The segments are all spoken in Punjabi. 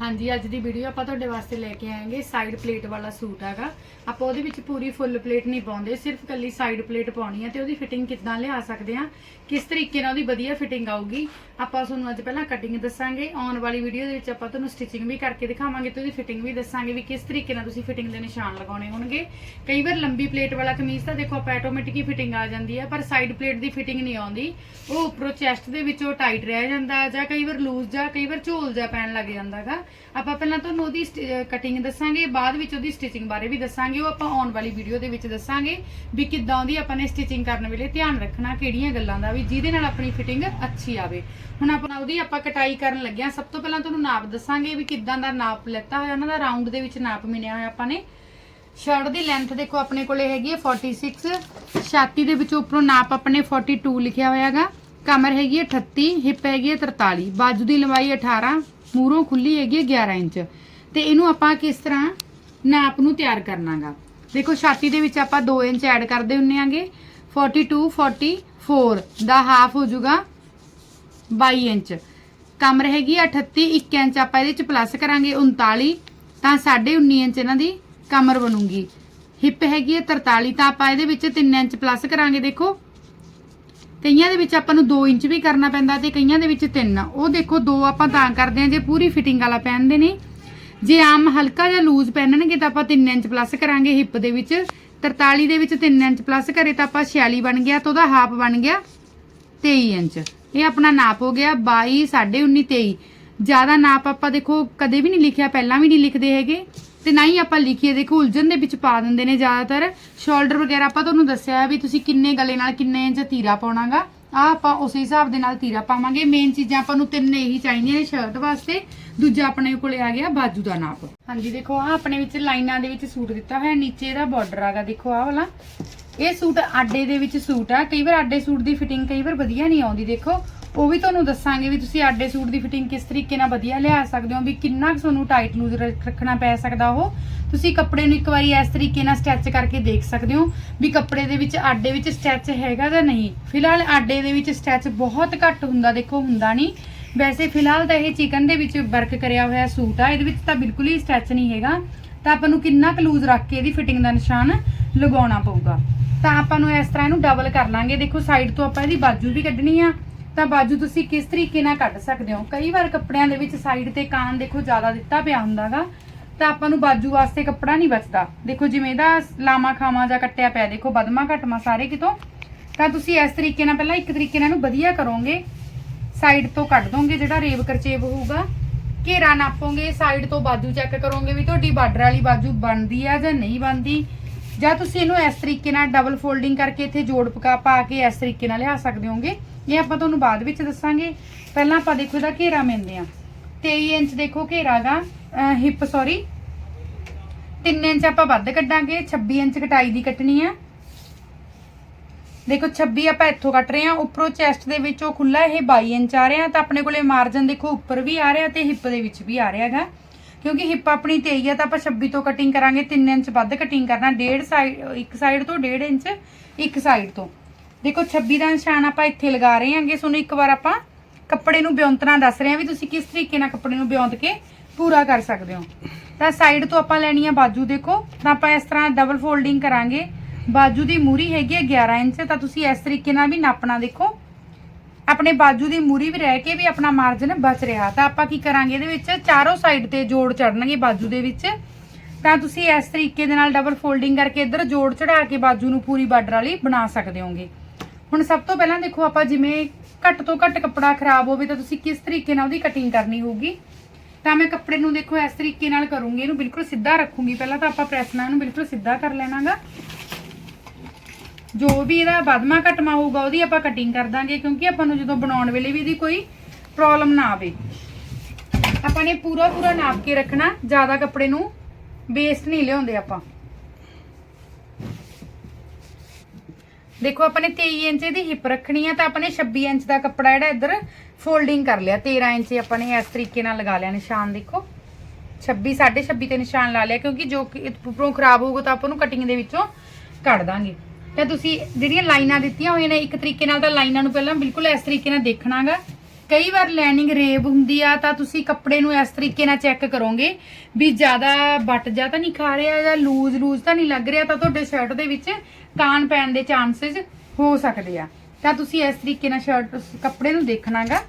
ਹਾਂਜੀ, ਅੱਜ ਦੀ ਵੀਡੀਓ ਆਪਾਂ ਤੁਹਾਡੇ ਵਾਸਤੇ ਲੈ ਕੇ ਆਏਗੇ ਸਾਈਡ ਪਲੇਟ ਵਾਲਾ ਸੂਟ ਹੈਗਾ। ਆਪਾਂ ਉਹਦੇ ਵਿੱਚ ਪੂਰੀ ਫੁੱਲ ਪਲੇਟ ਨਹੀਂ ਪਾਉਂਦੇ, ਸਿਰਫ ਕੱਲੀ ਸਾਈਡ ਪਲੇਟ ਪਾਉਣੀ ਹੈ ਤੇ ਉਹਦੀ ਫਿਟਿੰਗ ਕਿੱਦਾਂ ਲਿਆ ਸਕਦੇ ਆ ਕਿਸ ਤਰੀਕੇ ਨਾਲ ਉਹਦੀ ਵਧੀਆ ਫਿਟਿੰਗ ਆਊਗੀ, ਆਪਾਂ ਤੁਹਾਨੂੰ ਅੱਜ ਪਹਿਲਾਂ ਕਟਿੰਗ ਦੱਸਾਂਗੇ, ਆਉਣ ਵਾਲੀ ਵੀਡੀਓ ਦੇ ਵਿੱਚ ਆਪਾਂ ਤੁਹਾਨੂੰ ਸਟਿਚਿੰਗ ਵੀ ਕਰਕੇ ਦਿਖਾਵਾਂਗੇ ਤੇ ਉਹਦੀ ਫਿਟਿੰਗ ਵੀ ਦੱਸਾਂਗੇ ਵੀ ਕਿਸ ਤਰੀਕੇ ਨਾਲ ਤੁਸੀਂ ਫਿਟਿੰਗ ਦੇ ਨਿਸ਼ਾਨ ਲਗਾਉਣੇ ਹੋਣਗੇ। ਕਈ ਵਾਰ ਲੰਬੀ ਪਲੇਟ ਵਾਲਾ ਕਮੀਜ਼ ਤਾਂ ਦੇਖੋ ਆਪਾਂ ਆਟੋਮੈਟਿਕ ਹੀ ਫਿਟਿੰਗ ਆ ਜਾਂਦੀ ਹੈ, ਪਰ ਸਾਈਡ ਪਲੇਟ ਦੀ ਫਿਟਿੰਗ ਨਹੀਂ ਆਉਂਦੀ। ਉਹ ਉੱਪਰੋਂ ਚੈਸਟ ਦੇ ਵਿੱਚੋਂ ਟਾਈਟ ਰਹਿ ਜਾਂਦਾ ਜਾਂ ਕਈ ਵਾਰ ਲੂਜ਼ ਜਾਂ ਕਈ ਵਾਰ ਝੋਲ ਜਾਂ ਪੈਣ ਲੱਗ ਜਾਂਦਾਗਾ ਆਪਾਂ ਪਹਿਲਾਂ ਤੁਹਾਨੂੰ ਉਹਦੀ ਕਟਿੰਗ ਦੱਸਾਂਗੇ, ਬਾਅਦ ਵਿੱਚ ਉਹਦੀ ਸਟਿਚਿੰਗ ਬਾਰੇ ਵੀ ਦੱਸਾਂਗੇ, ਉਹ ਆਪਾਂ ਆਉਣ ਵਾਲੀ ਵੀਡੀਓ ਦੇ ਵਿੱਚ ਦੱਸਾਂਗੇ ਵੀ ਕਿੱਦਾਂ ਉਹਦੀ ਆਪਾਂ ਨੇ ਸਟਿਚਿੰਗ ਕਰਨ ਵੇਲੇ ਧਿਆਨ ਰੱਖਣਾ, ਕਿਹੜੀਆਂ ਗੱਲਾਂ ਦਾ ਵੀ ਜਿਹਦੇ ਨਾਲ ਆਪਣੀ ਫਿਟਿੰਗ ਅੱਛੀ ਆਵੇ। ਹੁਣ ਆਪਾਂ ਉਹਦੀ ਆਪਾਂ ਕਟਾਈ ਕਰਨ ਲੱਗਿਆ, ਸਭ ਤੋਂ ਪਹਿਲਾਂ ਤੁਹਾਨੂੰ ਨਾਪ ਦੱਸਾਂਗੇ ਵੀ ਕਿੱਦਾਂ ਦਾ ਨਾਪ ਲੈਤਾ ਹੋਇਆ, ਉਹਨਾਂ ਦਾ ਰਾਉਂਡ ਦੇ ਵਿੱਚ ਨਾਪ ਮਿਲਿਆ ਹੋਇਆ ਆਪਾਂ ਨੇ। ਸ਼ਰਟ ਦੀ ਲੈਂਥ ਦੇਖੋ ਆਪਣੇ ਕੋਲੇ ਹੈਗੀ ਹੈ 46 ਛਾਤੀ ਦੇ ਵਿੱਚੋਂ ਉੱਪਰੋਂ ਨਾਪ ਆਪਣੇ 42 ਲਿਖਿਆ ਹੋਇਆਗਾ। ਕਮਰ ਹੈਗੀ ਹੈ 38 ਹਿੱਪ ਹੈਗੀ ਹੈ 43 ਬਾਜੂ ਦੀ ਲੰਬਾਈ 18 ਮੂਰੋਂ ਖੁੱਲੀ ਹੈਗੀ ਹੈ 11 ਇੰਚ। ਤੇ ਇਹਨੂੰ ਆਪਾਂ ਕਿਸ ਤਰ੍ਹਾਂ ਨਾਪ ਨੂੰ ਤਿਆਰ ਕਰਨਾਗਾ? ਦੇਖੋ, ਛਾਤੀ ਦੇ ਵਿੱਚ ਆਪਾਂ 2 ਇੰਚ ਐਡ ਕਰਦੇ ਹੁੰਨੇ ਆਂਗੇ। 42 44 ਦਾ ਹਾਫ ਹੋ ਜਾਊਗਾ 22 ਇੰਚ। ਕਮਰ ਹੈਗੀ ਆ 38 1 ਇੰਚ ਆਪਾਂ ਇਹਦੇ ਚ ਪਲੱਸ ਕਰਾਂਗੇ 39 ਤਾਂ 19.5 ਇੰਚ ਇਹਨਾਂ ਦੀ ਕਮਰ ਬਣੂਗੀ। ਹਿੱਪ ਹੈਗੀ ਹੈ 43 ਤਾਂ ਆਪਾਂ ਇਹਦੇ ਵਿੱਚ 3 ਇੰਚ ਪਲੱਸ ਕਰਾਂਗੇ, ਦੇਖੋ। ਕਈਆਂ ਦੇ ਵਿੱਚ ਆਪਾਂ ਨੂੰ 2 ਇੰਚ ਵੀ ਕਰਨਾ ਪੈਂਦਾ ਤੇ ਕਈਆਂ ਦੇ ਵਿੱਚ 3 ਉਹ ਦੇਖੋ 2 ਆਪਾਂ ਤਾਂ ਕਰਦੇ ਆ ਜੇ ਪੂਰੀ ਫਿਟਿੰਗ ਵਾਲਾ ਪਹਿਨਦੇ ਨੇ। ਜੇ ਆਮ ਹਲਕਾ ਜਿਹਾ ਲੂਜ਼ ਪਹਿਨਣਗੇ ਤਾਂ ਆਪਾਂ 3 ਇੰਚ ਪਲੱਸ ਕਰਾਂਗੇ ਹਿੱਪ ਦੇ ਵਿੱਚ। 43 ਦੇ ਵਿੱਚ 3 ਇੰਚ ਪਲੱਸ ਕਰੇ ਤਾਂ ਆਪਾਂ 46 ਬਣ ਗਿਆ ਤਾਂ ਉਹਦਾ ਹਾਫ ਬਣ ਗਿਆ 23 ਇੰਚ। ਇਹ ਆਪਣਾ ਨਾਪ ਹੋ ਗਿਆ 22 19.5 23 ਜ਼ਿਆਦਾ ਨਾਪ ਆਪਾਂ ਦੇਖੋ, ਕਦੇ ਵੀ ਨਹੀਂ ਲਿਖਿਆ, ਪਹਿਲਾਂ ਵੀ ਨਹੀਂ ਲਿਖਦੇ ਹੈਗੇ। ਤੇ ਨਾ ਹੀ ਆਪਾਂ ਲਿਖੀਏ, ਦੇਖੋ ਉਲਝਣ ਦੇ ਵਿੱਚ ਪਾ ਦਿੰਦੇ ਨੇ ਜ਼ਿਆਦਾਤਰ। ਸ਼ੋਲਡਰ ਵਗੈਰਾ ਆਪਾਂ ਤੁਹਾਨੂੰ ਦੱਸਿਆ ਵੀ ਤੁਸੀਂ ਕਿੰਨੇ ਗਲੇ ਨਾਲ ਕਿੰਨੇ ਇੰਚ ਤੀਰਾ ਪਾਉਣਾਗਾ। ਆ ਆਪਾਂ ਉਸੇ ਹਿਸਾਬ ਦੇ ਨਾਲ ਤੀਰਾ ਪਾਵਾਂਗੇ। ਮੇਨ ਚੀਜ਼ਾਂ ਆਪਾਂ ਨੂੰ ਤਿੰਨ ਇਹੀ ਚਾਹੀਦੀਆਂ ਨੇ ਸ਼ਰਟ ਵਾਸਤੇ। ਦੂਜਾ ਆਪਣੇ ਕੋਲੇ ਆ ਗਿਆ ਬਾਜੂ ਦਾ ਨਾਪ। ਹਾਂਜੀ, ਦੇਖੋ ਆ ਆਪਣੇ ਵਿੱਚ ਲਾਈਨਾਂ ਦੇ ਵਿੱਚ ਸੂਟ ਦਿੱਤਾ ਹੋਇਆ। ਨੀਚੇ ਇਹਦਾ ਬਾਰਡਰ ਆਗਾ, ਦੇਖੋ ਆ ਵਾਲਾ। ਇਹ ਸੂਟ ਆਡੇ ਦੇ ਵਿੱਚ ਸੂਟ ਆ। ਕਈ ਵਾਰ ਆਡੇ ਸੂਟ ਦੀ ਫਿਟਿੰਗ ਕਈ ਵਾਰ ਵਧੀਆ ਨਹੀਂ ਆਉਂਦੀ, ਦੇਖੋ। ਉਹ ਵੀ ਤੁਹਾਨੂੰ ਦੱਸਾਂਗੇ ਵੀ ਤੁਸੀਂ ਆਡੇ ਸੂਟ ਦੀ ਫਿਟਿੰਗ ਕਿਸ ਤਰੀਕੇ ਨਾਲ ਵਧੀਆ ਲਿਆ ਸਕਦੇ ਹੋ, ਵੀ ਕਿੰਨਾ ਕੁ ਤੁਹਾਨੂੰ ਟਾਈਟ ਲੂਜ਼ ਰੱਖਣਾ ਪੈ ਸਕਦਾ ਉਹ। ਤੁਸੀਂ ਕੱਪੜੇ ਨੂੰ ਇੱਕ ਵਾਰੀ ਇਸ ਤਰੀਕੇ ਨਾਲ ਸਟਿਚ ਕਰਕੇ ਦੇਖ ਸਕਦੇ ਹੋ ਵੀ ਕੱਪੜੇ ਦੇ ਵਿੱਚ ਆਡੇ ਵਿੱਚ ਸਟਿਚ ਹੈਗਾ ਜਾਂ ਨਹੀਂ। ਫਿਲਹਾਲ ਆਡੇ ਦੇ ਵਿੱਚ ਸਟਿਚ ਬਹੁਤ ਘੱਟ ਹੁੰਦਾ, ਦੇਖੋ ਹੁੰਦਾ ਨਹੀਂ। ਵੈਸੇ ਫਿਲਹਾਲ ਤਾਂ ਇਹ ਚਿਕਨ ਦੇ ਵਿੱਚ ਵਰਕ ਕਰਿਆ ਹੋਇਆ ਸੂਟ ਆ, ਇਹਦੇ ਵਿੱਚ ਤਾਂ ਬਿਲਕੁਲ ਹੀ ਸਟਿਚ ਨਹੀਂ ਹੈਗਾ। ਤਾਂ ਆਪਾਂ ਨੂੰ ਕਿੰਨਾ ਕੁ ਲੂਜ਼ ਰੱਖ ਕੇ ਇਹਦੀ ਫਿਟਿੰਗ ਦਾ ਨਿਸ਼ਾਨ ਲਗਾਉਣਾ ਪਊਗਾ। ਤਾਂ ਆਪਾਂ ਨੂੰ ਇਸ ਤਰ੍ਹਾਂ ਇਹਨੂੰ ਡਬਲ ਕਰ ਲਾਂਗੇ। ਦੇਖੋ ਸਾਈਡ ਤੋਂ ਆਪਾਂ ਇਹਦੀ ਬਾਜੂ ਵੀ ਕੱਢਣੀ ਆ ਤਾਂ ਬਾਜੂ ਤੁਸੀਂ ਕਿਸ ਤਰੀਕੇ ਨਾਲ ਕੱਢ ਸਕਦੇ ਹੋ? ਕਈ ਵਾਰ ਕੱਪੜਿਆਂ ਦੇ ਵਿੱਚ ਸਾਈਡ ਤੇ ਕਾਨ ਦੇਖੋ ਜ਼ਿਆਦਾ ਦਿੱਤਾ ਪਿਆ ਹੁੰਦਾਗਾ, ਤਾਂ ਆਪਾਂ ਨੂੰ ਬਾਜੂ ਵਾਸਤੇ ਕੱਪੜਾ ਨਹੀਂ ਬਚਦਾ। ਦੇਖੋ ਜਿਵੇਂ ਇਹਦਾ ਲਾਮਾ ਖਾਮਾ ਜਾਂ ਕੱਟਿਆ ਪਿਆ, ਦੇਖੋ ਬਦਮਾ ਘਟਮਾ ਸਾਰੇ ਕਿਤੋਂ। ਤਾਂ ਤੁਸੀਂ ਇਸ ਤਰੀਕੇ ਨਾਲ ਪਹਿਲਾਂ ਇੱਕ ਤਰੀਕੇ ਨਾਲ ਇਹਨੂੰ ਵਧੀਆ ਕਰੋਗੇ। ਸਾਈਡ ਤੋਂ ਕੱਢ ਦੋਗੇ ਜਿਹੜਾ ਰੇਵ ਕਰਚੇਵ ਹੋਊਗਾ। ਘੇਰਾ ਨਾਪੋਗੇ ਸਾਈਡ ਤੋਂ ਬਾਜੂ ਚੈੱਕ ਕਰੋਗੇ ਵੀ ਤੁਹਾਡੀ ਬਾਰਡਰ ਵਾਲੀ ਬਾਜੂ ਬਣਦੀ ਆ ਜਾਂ ਨਹੀਂ ਬਣਦੀ। ਜਾਂ ਤੁਸੀਂ ਇਹਨੂੰ ਇਸ ਤਰੀਕੇ ਨਾਲ ਡਬਲ ਫੋਲਡਿੰਗ ਕਰਕੇ ਇੱਥੇ ਜੋੜ ਪਕਾ ਪਾ ਕੇ ਇਸ ਤਰੀਕੇ ਨਾਲ ਲਿਆ ਸਕਦੇ ਹੋਗੇ। ਇਹ ਆਪਾਂ ਤੁਹਾਨੂੰ ਬਾਅਦ ਵਿੱਚ ਦੱਸਾਂਗੇ, ਪਹਿਲਾਂ ਆਪਾਂ ਦੇਖੋ ਇਹਦਾ ਘੇਰਾ ਮਿਲਦੇ ਆ 23 ਇੰਚ ਦੇਖੋ ਘੇਰਾਗਾ ਹਿੱਪ ਸੌਰੀ 3 ਇੰਚ ਆਪਾਂ ਵੱਧ ਕੱਢਾਂਗੇ 26 ਇੰਚ ਕਟਾਈ ਦੀ ਕੱਟਣੀ ਆ। ਦੇਖੋ 26 ਆਪਾਂ ਇੱਥੋਂ ਕੱਟ ਰਹੇ ਆ ਉੱਪਰੋਂ ਚੈਸਟ ਦੇ ਵਿੱਚ ਉਹ ਖੁੱਲਾ ਇਹ 22 ਇੰਚ ਆ ਰਿਹਾ, ਤਾਂ ਆਪਣੇ ਕੋਲੇ ਮਾਰਜਨ ਦੇਖੋ ਉੱਪਰ ਵੀ ਆ ਰਿਹਾ ਤੇ ਹਿੱਪ ਦੇ ਵਿੱਚ ਵੀ ਆ ਰਿਹਾ ਹੈਗਾ ਕਿਉਂਕਿ ਹਿੱਪ ਆਪਣੀ 23 ਆ, ਤਾਂ ਆਪਾਂ 26 ਤੋਂ ਕਟਿੰਗ ਕਰਾਂਗੇ 3 ਇੰਚ ਵੱਧ ਕਟਿੰਗ ਕਰਨਾ, ਡੇਢ ਸਾਈਡ ਇੱਕ ਸਾਈਡ ਤੋਂ ਡੇਢ ਇੰਚ, ਇੱਕ ਸਾਈਡ ਤੋਂ। ਦੇਖੋ 26 ਦਾ ਨਿਸ਼ਾਨ ਆਪਾਂ ਇੱਥੇ ਲਗਾ ਰਹੇ ਹਾਂਗੇ। ਤੁਹਾਨੂੰ ਇੱਕ ਵਾਰ ਆਪਾਂ ਕੱਪੜੇ ਨੂੰ ਬਿਉਂਤਣਾ ਦੱਸ ਰਹੇ ਹਾਂ ਵੀ ਤੁਸੀਂ ਕਿਸ ਤਰੀਕੇ ਨਾਲ ਕੱਪੜੇ ਨੂੰ ਬਿਉਂਤ ਕੇ ਪੂਰਾ ਕਰ ਸਕਦੇ ਹੋ। ਤਾਂ ਸਾਈਡ ਤੋਂ ਆਪਾਂ ਲੈਣੀ ਆ ਬਾਜੂ, ਦੇਖੋ। ਤਾਂ ਆਪਾਂ ਇਸ ਤਰ੍ਹਾਂ ਡਬਲ ਫੋਲਡਿੰਗ ਕਰਾਂਗੇ। ਬਾਜੂ ਦੀ ਮੂਰੀ ਹੈਗੀ ਹੈ 11 ਇੰਚ, ਤਾਂ ਤੁਸੀਂ ਇਸ ਤਰੀਕੇ ਨਾਲ ਵੀ ਨਾਪਣਾ, ਦੇਖੋ। ਆਪਣੇ ਬਾਜੂ ਦੀ ਮੂਰੀ ਵੀ ਰਹਿ ਕੇ ਵੀ ਆਪਣਾ ਮਾਰਜਨ ਬਚ ਰਿਹਾ। ਤਾਂ ਆਪਾਂ ਕੀ ਕਰਾਂਗੇ ਇਹਦੇ ਵਿੱਚ? ਚਾਰੋਂ ਸਾਈਡ ਤੇ ਜੋੜ ਚੜਨਗੇ ਬਾਜੂ ਦੇ ਵਿੱਚ। ਤਾਂ ਤੁਸੀਂ ਇਸ ਤਰੀਕੇ ਦੇ ਨਾਲ ਡਬਲ ਫੋਲਡਿੰਗ ਕਰਕੇ ਇੱਧਰ ਜੋੜ ਚੜਾ ਕੇ ਬਾਜੂ ਨੂੰ ਪੂਰੀ ਬਾਰਡਰ ਵਾਲੀ ਬਣਾ ਸਕਦੇ ਹੋਗੇ। ਹੁਣ ਸਭ ਤੋਂ ਪਹਿਲਾਂ ਦੇਖੋ ਆਪਾਂ ਜਿਵੇਂ ਘੱਟ ਤੋਂ ਘੱਟ ਕੱਪੜਾ ਖਰਾਬ ਹੋਵੇ ਤਾਂ ਤੁਸੀਂ ਕਿਸ ਤਰੀਕੇ ਨਾਲ ਉਹਦੀ ਕਟਿੰਗ ਕਰਨੀ ਹੋਊਗੀ। ਤਾਂ ਮੈਂ ਕੱਪੜੇ ਨੂੰ ਦੇਖੋ ਇਸ ਤਰੀਕੇ ਨਾਲ ਕਰੂੰਗੀ, ਇਹਨੂੰ ਬਿਲਕੁਲ ਸਿੱਧਾ ਰੱਖੂੰਗੀ। ਪਹਿਲਾਂ ਤਾਂ ਆਪਾਂ ਪ੍ਰੈਸ ਨਾਲ ਇਹਨੂੰ ਬਿਲਕੁਲ ਸਿੱਧਾ ਕਰ ਲੈਣਾਗਾ। ਜੋ ਵੀ ਇਹਦਾ ਵਧਮਾ ਘਟਮਾ ਹੋਊਗਾ, ਉਹਦੀ ਆਪਾਂ ਕਟਿੰਗ ਕਰ ਦਾਂਗੇ, ਕਿਉਂਕਿ ਆਪਾਂ ਨੂੰ ਜਦੋਂ ਬਣਾਉਣ ਵੇਲੇ ਵੀ ਇਹਦੀ ਕੋਈ ਪ੍ਰੋਬਲਮ ਨਾ ਆਵੇ। ਆਪਾਂ ਨੇ ਪੂਰਾ ਪੂਰਾ ਨਾਪ ਕੇ ਰੱਖਣਾ, ਜ਼ਿਆਦਾ ਕੱਪੜੇ ਨੂੰ ਵੇਸਟ ਨਹੀਂ ਲਿਆਉਂਦੇ ਆਪਾਂ। ਦੇਖੋ ਆਪਾਂ ਨੇ 23 ਇੰਚ ਦੀ ਹਿੱਪ ਰੱਖਣੀ ਆ ਤਾਂ ਆਪਾਂ ਨੇ 26 ਇੰਚ ਦਾ ਕੱਪੜਾ ਜਿਹੜਾ ਇੱਧਰ ਫੋਲਡਿੰਗ ਕਰ ਲਿਆ। 13 ਇੰਚ ਆਪਾਂ ਨੇ ਇਸ ਤਰੀਕੇ ਨਾਲ ਲਗਾ ਲਿਆ ਨਿਸ਼ਾਨ, ਦੇਖੋ। 26 26 ਤੇ ਨਿਸ਼ਾਨ ਲਾ ਲਿਆ, ਕਿਉਂਕਿ ਜੋ ਉੱਪਰੋਂ ਖਰਾਬ ਹੋਊਗਾ ਤਾਂ ਆਪਾਂ ਨੂੰ ਕਟਿੰਗ ਦੇ ਵਿੱਚੋਂ ਕੱਢ ਦਾਂਗੇ। ਤਾਂ ਤੁਸੀਂ ਜਿਹੜੀਆਂ ਲਾਈਨਾਂ ਦਿੱਤੀਆਂ ਹੋਈਆਂ ਨੇ, ਇੱਕ ਤਰੀਕੇ ਨਾਲ ਤਾਂ ਲਾਈਨਾਂ ਨੂੰ ਪਹਿਲਾਂ ਬਿਲਕੁਲ ਇਸ ਤਰੀਕੇ ਨਾਲ ਦੇਖਣਾਗਾ। ਕਈ ਵਾਰ ਲਾਈਨਿੰਗ ਰੇਬ ਹੁੰਦੀ ਆ ਤਾਂ ਤੁਸੀਂ ਕੱਪੜੇ ਨੂੰ ਇਸ ਤਰੀਕੇ ਨਾਲ ਚੈੱਕ ਕਰੋਗੇ ਵੀ ਜ਼ਿਆਦਾ ਵੱਟ ਜਾ ਤਾਂ ਨਹੀਂ ਖਾ ਰਿਹਾ ਜਾਂ ਲੂਜ਼ ਲੂਜ਼ ਤਾਂ ਨਹੀਂ ਲੱਗ ਰਿਹਾ ਤਾਂ ਤੁਹਾਡੇ ਸ਼ਰਟ ਦੇ ਵਿੱਚ ਕਾਣ ਪੈਣ ਦੇ ਚਾਂਸਸ ਹੋ ਸਕਦੇ ਆ। ਤਾਂ ਤੁਸੀਂ ਇਸ ਤਰੀਕੇ ਨਾਲ ਸ਼ਰਟ ਕੱਪੜੇ ਨੂੰ ਦੇਖਣਾਗਾ।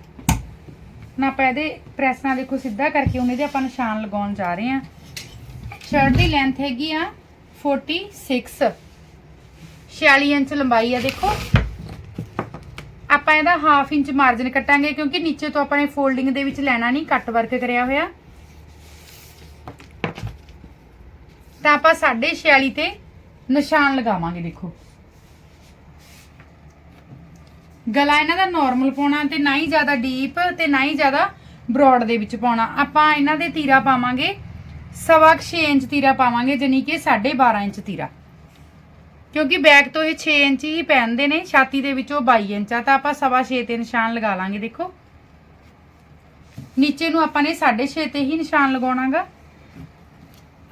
ਨਾ ਆਪਾਂ ਇਹਦੇ ਪ੍ਰੈਸ ਨਾਲ ਦੇਖੋ ਸਿੱਧਾ ਕਰਕੇ ਉਹਨੇ ਦੇ ਆਪਾਂ ਨਿਸ਼ਾਨ ਲਗਾਉਣ ਜਾ ਰਹੇ ਆ ਸ਼ਰਟ ਦੀ ਲੈਂਥ ਹੈਗੀ ਆ 46 46 ਇੰਚ ਲੰਬਾਈ ਆ ਦੇਖੋ। ਆਪਾਂ ਇਹਦਾ ਹਾਫ ਇੰਚ ਮਾਰਜਨ ਕੱਟਾਂਗੇ ਕਿਉਂਕਿ ਨੀਚੇ ਤੋਂ ਆਪਾਂ ਨੇ ਫੋਲਡਿੰਗ ਦੇ ਵਿੱਚ ਲੈਣਾ ਨਹੀਂ ਕੱਟ ਵਰਕ ਕਰਿਆ ਹੋਇਆ। ਤਾਂ ਆਪਾਂ 46 ਤੇ ਨਿਸ਼ਾਨ ਲਗਾਵਾਂਗੇ, ਦੇਖੋ। ਗਲਾ ਇਹਨਾਂ ਦਾ ਨਾਰਮਲ ਪਾਉਣਾ ਤੇ ਨਾ ਹੀ ਜ਼ਿਆਦਾ ਡੀਪ ਤੇ ਨਾ ਹੀ ਜ਼ਿਆਦਾ ਬ੍ਰੌਡ ਦੇ ਵਿੱਚ ਪਾਉਣਾ। ਆਪਾਂ ਇਹਨਾਂ ਦੇ ਤੀਰਾ ਪਾਵਾਂਗੇ, ਸਵਾ 6 ਇੰਚ ਤੀਰਾ ਪਾਵਾਂਗੇ ਜਾਨੀ ਕਿ 12.5 ਇੰਚ ਤੀਰਾ। ਕਿਉਂਕਿ ਬੈਕ ਤੋਂ ਇਹ 6 ਇੰਚ ਹੀ ਪੈਂਦੇ ਨੇ, ਛਾਤੀ ਦੇ ਵਿੱਚੋਂ 22 ਇੰਚ ਆ, ਤਾਂ ਆਪਾਂ ਸਵਾ 6 ਤੇ ਨਿਸ਼ਾਨ ਲਗਾ ਲਾਂਗੇ, ਦੇਖੋ। ਨੀਚੇ ਨੂੰ ਆਪਾਂ ਨੇ 6.5 ਤੇ ਹੀ ਨਿਸ਼ਾਨ ਲਗਾਉਣਾਗਾ।